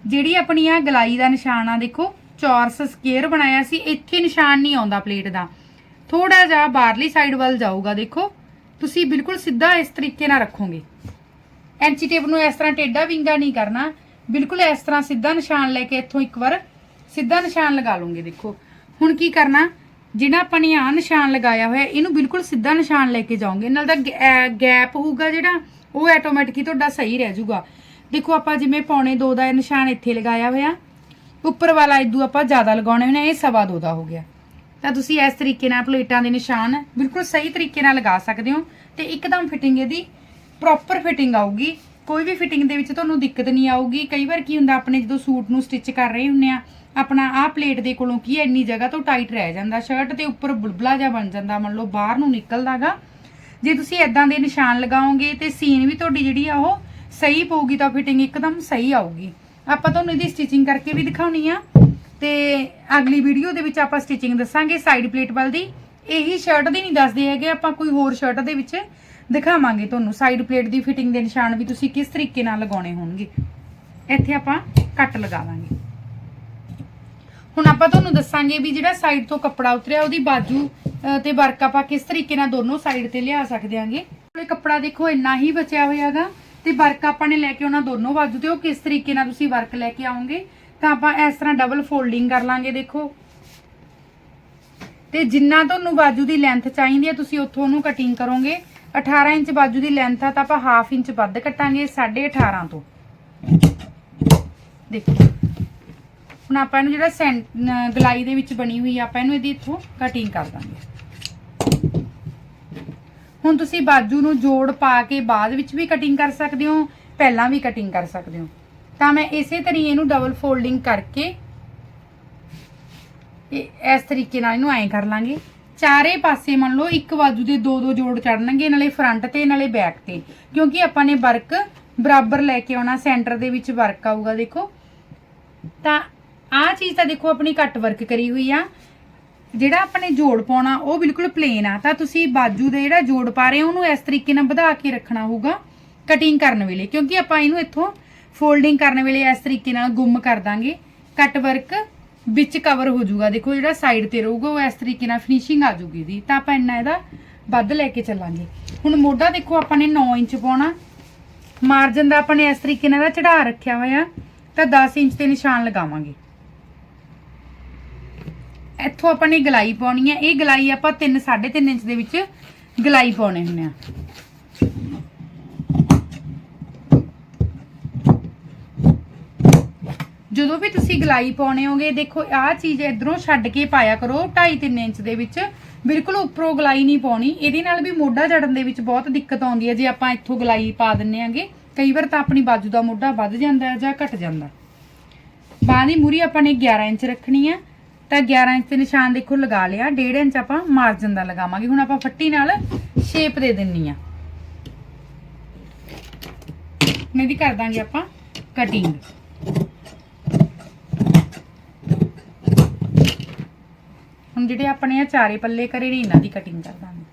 ਜਿਹੜੀ ਆਪਣੀ ਆ ਗਲਾਈ ਦਾ ਨਿਸ਼ਾਨ ਆ, ਦੇਖੋ, ਚੌਰਸ ਸਕੁਅਰ ਬਣਾਇਆ ਸੀ, ਇੱਥੇ ਨਿਸ਼ਾਨ ਨਹੀਂ ਆਉਂਦਾ ਪਲੇਟ ਦਾ। ਥੋੜਾ ਜਿਹਾ ਬਾਹਰਲੀ ਸਾਈਡ ਵੱਲ ਜਾਊਗਾ, ਦੇਖੋ। ਤੁਸੀਂ ਬਿਲਕੁਲ ਸਿੱਧਾ ਇਸ ਤਰੀਕੇ ਨਾਲ ਰੱਖੋਗੇ। ਐਂਚੀ ਟੇਪ ਨੂੰ ਇਸ ਤਰ੍ਹਾਂ ਟੇਢਾ ਵਿੰਗਾ ਨਹੀਂ ਕਰਨਾ। ਬਿਲਕੁਲ ਇਸ ਤਰ੍ਹਾਂ ਸਿੱਧਾ ਨਿਸ਼ਾਨ ਲੈ ਕੇ ਇੱਥੋਂ ਇੱਕ ਵਾਰ ਸਿੱਧਾ ਨਿਸ਼ਾਨ ਲਗਾ ਲਓਗੇ ਦੇਖੋ। ਹੁਣ ਕੀ ਕਰਨਾ? ਜਿਹੜਾ ਆਪਾਂ ਨੇ ਆ ਨਿਸ਼ਾਨ ਲਗਾਇਆ ਹੋਇਆ, ਇਹਨੂੰ ਬਿਲਕੁਲ ਸਿੱਧਾ ਨਿਸ਼ਾਨ ਲੈ ਕੇ ਜਾਓਗੇ। ਨਾਲ ਦਾ ਗੈਪ ਹੋਊਗਾ ਜਿਹੜਾ, ਉਹ ਆਟੋਮੈਟਿਕ ਹੀ ਤੁਹਾਡਾ ਸਹੀ ਰਹਿ ਜਾਊਗਾ। ਦੇਖੋ ਆਪਾਂ ਜਿਵੇਂ ਪੌਣੇ 2 ਦਾ ਨਿਸ਼ਾਨ ਇੱਥੇ ਲਗਾਇਆ ਹੋਇਆ। ਉੱਪਰ ਵਾਲਾ ਇਦੂ ਆਪਾਂ ਜ਼ਿਆਦਾ ਲਗਾਉਣੇ ਨੇ ਇਹ ਸਵਾ ਦੋ ਦਾ ਹੋ ਗਿਆ। ਤਾਂ ਤੁਸੀਂ ਇਸ ਤਰੀਕੇ ਨਾਲ ਪਲੇਟਾਂ ਦੇ ਨਿਸ਼ਾਨ ਬਿਲਕੁਲ ਸਹੀ ਤਰੀਕੇ ਨਾਲ ਲਗਾ ਸਕਦੇ ਹੋ ਤੇ ਇੱਕਦਮ ਫਿਟਿੰਗ ਇਹਦੀ ਪ੍ਰੋਪਰ ਫਿਟਿੰਗ ਆਊਗੀ। ਕੋਈ ਵੀ ਫਿਟਿੰਗ ਦੇ ਵਿੱਚ ਤੁਹਾਨੂੰ ਦਿੱਕਤ ਨਹੀਂ ਆਊਗੀ। ਕਈ ਵਾਰ ਕੀ ਹੁੰਦਾ, ਆਪਣੇ ਜਦੋਂ ਸੂਟ ਨੂੰ ਸਟਿਚ ਕਰ ਰਹੇ ਹੁੰਨੇ ਆ ਆਪਣਾ ਆਹ ਪਲੇਟ ਦੇ ਕੋਲੋਂ ਕੀ ਹੈ, ਇੰਨੀ ਜਗ੍ਹਾ ਤੋਂ ਟਾਈਟ ਰਹਿ ਜਾਂਦਾ ਸ਼ਰਟ ਤੇ ਉੱਪਰ ਬੁਲਬਲਾ ਜਿਹਾ ਬਣ ਜਾਂਦਾ, ਮੰਨ ਲਓ ਬਾਹਰ ਨੂੰ ਨਿਕਲਦਾਗਾ। ਜੇ ਤੁਸੀਂ ਇਦਾਂ ਦੇ ਨਿਸ਼ਾਨ ਲਗਾਓਗੇ ਤੇ ਸੀਨ ਵੀ ਤੁਹਾਡੀ ਜਿਹੜੀ ਆ ਉਹ ਸਹੀ ਪਊਗੀ ਤਾਂ ਫਿਟਿੰਗ ਇੱਕਦਮ ਸਹੀ ਆਊਗੀ। ਆਪਾਂ ਤੁਹਾਨੂੰ ਇਹਦੀ ਸਟਿਚਿੰਗ ਕਰਕੇ ਵੀ ਦਿਖਾਉਣੀ ਆ। ਤੇ ਅਗਲੀ ਵੀਡੀਓ ਦੇ ਵਿੱਚ ਆਪਾਂ ਸਟਿਚਿੰਗ ਦੱਸਾਂਗੇ ਸਾਈਡ ਪਲੇਟ ਵੱਲ ਦੀ। ਇਹੀ ਸ਼ਰਟ ਦੀ ਨਹੀਂ ਦੱਸਦੇ ਹੈਗੇ, ਆਪਾਂ ਕੋਈ ਹੋਰ ਸ਼ਰਟ ਦੇ ਵਿੱਚ ਦਿਖਾਵਾਂਗੇ ਤੁਹਾਨੂੰ। ਸਾਈਡ ਪਲੇਟ ਦੀ ਫਿਟਿੰਗ ਦੇ ਨਿਸ਼ਾਨ ਵੀ ਤੁਸੀਂ ਕਿਸ ਤਰੀਕੇ ਨਾਲ ਲਗਾਉਣੇ ਹੋਣਗੇ। ਇੱਥੇ ਆਪਾਂ ਕੱਟ ਲਗਾਵਾਂਗੇ ਹੁਣ ਆਪਾਂ ਤੁਹਾਨੂੰ ਦੱਸਾਂਗੇ ਵੀ ਜਿਹੜਾ ਸਾਈਡ ਤੋਂ ਕੱਪੜਾ ਉਤਰਿਆ, ਉਹਦੀ ਬਾਜੂ ਤੇ ਵਰਕ ਆਪਾਂ ਕਿਸ ਤਰੀਕੇ ਨਾਲ ਦੋਨੋਂ ਸਾਈਡ ਤੇ ਲਿਆ ਸਕਦੇ ਆਂਗੇ ਇਹ ਕੱਪੜਾ ਦੇਖੋ, ਇੰਨਾ ਹੀ ਬਚਿਆ ਹੋਇਆਗਾ ਤੇ ਵਰਕ ਆਪਾਂ ਨੇ ਲੈ ਕੇ ਉਹਨਾਂ ਦੋਨੋਂ ਬਾਜੂ ਤੇ, ਉਹ ਕਿਸ ਤਰੀਕੇ ਨਾਲ ਤੁਸੀਂ ਵਰਕ ਲੈ ਕੇ ਆਉਂਗੇ ਤਾਂ ਆਪਾਂ ਇਸ ਤਰ੍ਹਾਂ ਡਬਲ ਫੋਲਡਿੰਗ ਕਰ ਲਾਂਗੇ, ਦੇਖੋ। ਤੇ ਜਿੰਨਾ ਤੁਹਾਨੂੰ ਬਾਜੂ ਦੀ ਲੈਂਥ ਚਾਹੀਦੀ ਹੈ, ਤੁਸੀਂ ਉੱਥੋਂ ਉਹਨੂੰ ਕਟਿੰਗ ਕਰੋਗੇ। 18 ਇੰਚ ਬਾਜੂ ਦੀ ਲੈਂਥ ਆ, ਤਾਂ ਆਪਾਂ ਹਾਫ ਇੰਚ ਵੱਧ ਕੱਟਾਂਗੇ 18.5 ਤੋਂ। ਦੇਖੋ। ਹੁਣ ਆਪਾਂ ਇਹਨੂੰ ਜਿਹੜਾ ਗਲਾਈ ਦੇ ਵਿੱਚ ਬਣੀ ਹੋਈ ਆ, ਆਪਾਂ ਇਹਨੂੰ ਇਹਦੀ ਇੱਥੋਂ ਕਟਿੰਗ ਕਰ ਦਾਂਗੇ। ਹੁਣ ਤੁਸੀਂ ਬਾਜੂ ਨੂੰ ਜੋੜ ਪਾ ਕੇ ਬਾਅਦ ਵਿੱਚ ਵੀ ਕਟਿੰਗ ਕਰ ਸਕਦੇ ਹੋ, ਪਹਿਲਾਂ ਵੀ ਕਟਿੰਗ ਕਰ ਸਕਦੇ ਹੋ। ਤਾਂ ਮੈਂ ਇਸੇ ਤਰੀਕੇ ਇਹਨੂੰ ਡਬਲ ਫੋਲਡਿੰਗ ਕਰਕੇ ਇਹ ਇਸ ਤਰੀਕੇ ਨਾਲ ਇਹਨੂੰ ਐਂ ਕਰ ਲਾਂਗੇ। ਚਾਰੇ ਪਾਸੇ ਮੰਨ ਲਓ ਇੱਕ ਬਾਜੂ ਦੇ ਦੋ ਦੋ ਜੋੜ ਚੜਨਗੇ ਨਾਲੇ ਫਰੰਟ ਤੇ, ਨਾਲੇ ਬੈਕ ਤੇ। ਕਿਉਂਕਿ ਆਪਾਂ ਨੇ ਵਰਕ ਬਰਾਬਰ ਲੈ ਕੇ ਆਉਣਾ ਸੈਂਟਰ ਦੇ ਵਿੱਚ ਵਰਕ ਆਊਗਾ, ਦੇਖੋ। ਤਾਂ ਆਹ ਚੀਜ਼ ਤਾਂ ਦੇਖੋ ਆਪਣੀ ਕੱਟ ਵਰਕ ਕਰੀ ਹੋਈ ਆ। ਜਿਹੜਾ ਆਪਾਂ ਨੇ ਜੋੜ ਪਾਉਣਾ, ਉਹ ਬਿਲਕੁਲ ਪਲੇਨ ਆ। ਤਾਂ ਤੁਸੀਂ ਬਾਜੂ ਦੇ ਜਿਹੜਾ ਜੋੜ ਪਾ ਰਹੇ ਹੋ, ਉਹਨੂੰ ਇਸ ਤਰੀਕੇ ਨਾਲ ਵਧਾ ਕੇ ਰੱਖਣਾ ਹੋਊਗਾ ਕਟਿੰਗ ਕਰਨ ਵੇਲੇ। ਕਿਉਂਕਿ ਆਪਾਂ ਇਹਨੂੰ ਇੱਥੋਂ ਫੋਲਡਿੰਗ ਕਰਨ ਵੇਲੇ ਇਸ ਤਰੀਕੇ ਨਾਲ ਗੁੰਮ ਕਰ ਦਾਂਗੇ। ਕੱਟ ਵਰਕ ਵਿੱਚ ਕਵਰ ਹੋ ਜਾਊਗਾ। ਦੇਖੋ ਜਿਹੜਾ ਸਾਈਡ ਤੇ ਰਹੂਗਾ, ਉਹ ਇਸ ਤਰੀਕੇ ਨਾਲ ਫਿਨਿਸ਼ਿੰਗ ਆ ਜਾਊਗੀ ਦੀ ਤਾਂ ਆਪਾਂ ਇੰਨਾ ਇਹਦਾ ਵੱਧ ਲੈ ਕੇ ਚੱਲਾਂਗੇ। ਹੁਣ ਮੋਢਾ ਦੇਖੋ, ਆਪਾਂ ਨੇ 9 ਇੰਚ ਪਾਉਣਾ। ਮਾਰਜਨ ਦਾ ਆਪਾਂ ਨੇ ਇਸ ਤਰੀਕੇ ਨਾਲ ਇਹਦਾ ਚੜਾ ਰੱਖਿਆ ਹੋਇਆ। ਤਾਂ 10 ਇੰਚ ਤੇ ਨਿਸ਼ਾਨ ਲਗਾਵਾਂਗੇ। ਇੱਥੋਂ ਆਪਾਂ ਨੇ ਗਲਾਈ ਪਾਉਣੀ ਹੈ। ਇਹ ਗਲਾਈ ਆਪਾਂ 3 3.5 ਇੰਚ ਦੇ ਵਿੱਚ ਗਲਾਈ ਪਾਉਣੇ ਹੁੰਦੇ ਆ। ਜਦੋਂ ਵੀ ਤੁਸੀਂ ਗਲਾਈ ਪਾਉਣੇ ਹੋਗੇ, ਦੇਖੋ, ਆਹ ਚੀਜ਼ ਇਧਰੋਂ ਛੱਡ ਕੇ ਪਾਇਆ ਕਰੋ 2.5 3 ਇੰਚ ਦੇ ਵਿੱਚ। ਬਿਲਕੁਲ ਉੱਪਰੋਂ ਗਲਾਈ ਨਹੀਂ ਪਾਉਣੀ। ਇਹਦੇ ਨਾਲ ਵੀ ਮੋਢਾ ਜੜਨ ਦੇ ਵਿੱਚ ਬਹੁਤ ਦਿੱਕਤ ਆਉਂਦੀ ਹੈ। ਜੇ ਆਪਾਂ ਇੱਥੋਂ ਗਲਾਈ ਪਾ ਦਿੰਨੇ ਆਂਗੇ, ਕਈ ਵਾਰ ਤਾਂ ਆਪਣੀ ਬਾਜੂ ਦਾ ਮੋਢਾ ਵੱਧ ਜਾਂਦਾ ਹੈ ਜਾਂ ਘਟ ਜਾਂਦਾ। ਬਾਹ ਦੀ ਮੂਰੀ ਆਪਾਂ ਨੇ 11 ਇੰਚ ਰੱਖਣੀ ਆ। ਤਾਂ 11 ਇੰਚ ਤੇ ਨਿਸ਼ਾਨ ਦੇਖੋ ਲਗਾ ਲਿਆ। 1.5 ਇੰਚ ਆਪਾਂ ਮਾਰਜਨ ਦਾ ਲਗਾਵਾਂਗੇ। ਹੁਣ ਆਪਾਂ ਫੱਟੀ ਨਾਲ ਸ਼ੇਪ ਦੇ ਦਿੰਨੀ ਆ। ਇਹਦੀ ਕਰ ਦਾਂਗੇ ਆਪਾਂ ਕਟਿੰਗ ਹੁਣ ਜਿਹੜੇ ਆਪਣੇ ਆ ਚਾਰੇ ਪੱਲੇ ਕਰੇ ਨੇ, ਇਹਨਾਂ ਦੀ ਕਟਿੰਗ ਕਰ ਦਾਂਗੇ।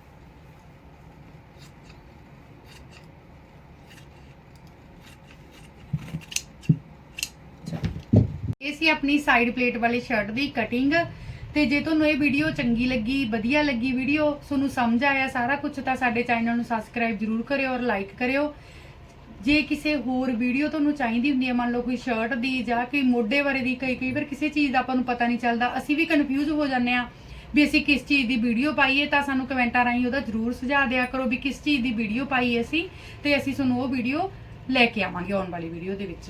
ਇਹ ਸੀ ਆਪਣੀ ਸਾਈਡ ਪਲੇਟ ਵਾਲੀ ਸ਼ਰਟ ਦੀ ਕਟਿੰਗ ਤੇ ਜੇ ਤੁਹਾਨੂੰ ਇਹ ਵੀਡੀਓ ਚੰਗੀ ਲੱਗੀ, ਵਧੀਆ ਲੱਗੀ ਵੀਡੀਓ ਤੁਹਾਨੂੰ ਸਮਝ ਆਇਆ ਸਾਰਾ ਕੁਝ ਤਾਂ ਸਾਡੇ ਚੈਨਲ ਨੂੰ ਸਬਸਕ੍ਰਾਈਬ ਜਰੂਰ ਕਰਿਓ ਔਰ ਲਾਈਕ ਕਰਿਓ। ਜੇ ਕਿਸੇ ਹੋਰ ਵੀਡੀਓ ਤੁਹਾਨੂੰ ਚਾਹੀਦੀ ਹੁੰਦੀ ਹੈ, ਮੰਨ ਲਓ ਕੋਈ ਸ਼ਰਟ ਦੀ ਜਾਂ ਕੋਈ ਮੋਢੇ ਬਾਰੇ ਦੀ, ਕਈ ਕਈ ਵਾਰ ਕਿਸੇ ਚੀਜ਼ ਦਾ ਆਪਾਂ ਨੂੰ ਪਤਾ ਨਹੀਂ ਚੱਲਦਾ, ਅਸੀਂ ਵੀ ਕਨਫਿਊਜ਼ ਹੋ ਜਾਂਦੇ ਆ ਵੀ ਅਸੀਂ ਕਿਸ ਚੀਜ਼ ਦੀ ਵੀਡੀਓ ਪਾਈਏ ਤਾਂ ਸਾਨੂੰ ਕਮੈਂਟਾਂ ਰਾਹੀਂ ਉਹਦਾ ਜਰੂਰ ਸੁਝਾਅ ਦਿਆ ਕਰੋ ਵੀ ਕਿਸ ਚੀਜ਼ ਦੀ ਵੀਡੀਓ ਪਾਈਏ ਅਸੀਂ ਤੇ ਅਸੀਂ ਤੁਹਾਨੂੰ ਉਹ ਵੀਡੀਓ ਲੈ ਕੇ ਆਵਾਂਗੇ ਆਉਣ ਵਾਲੀ ਵੀਡੀਓ ਦੇ ਵਿੱਚ।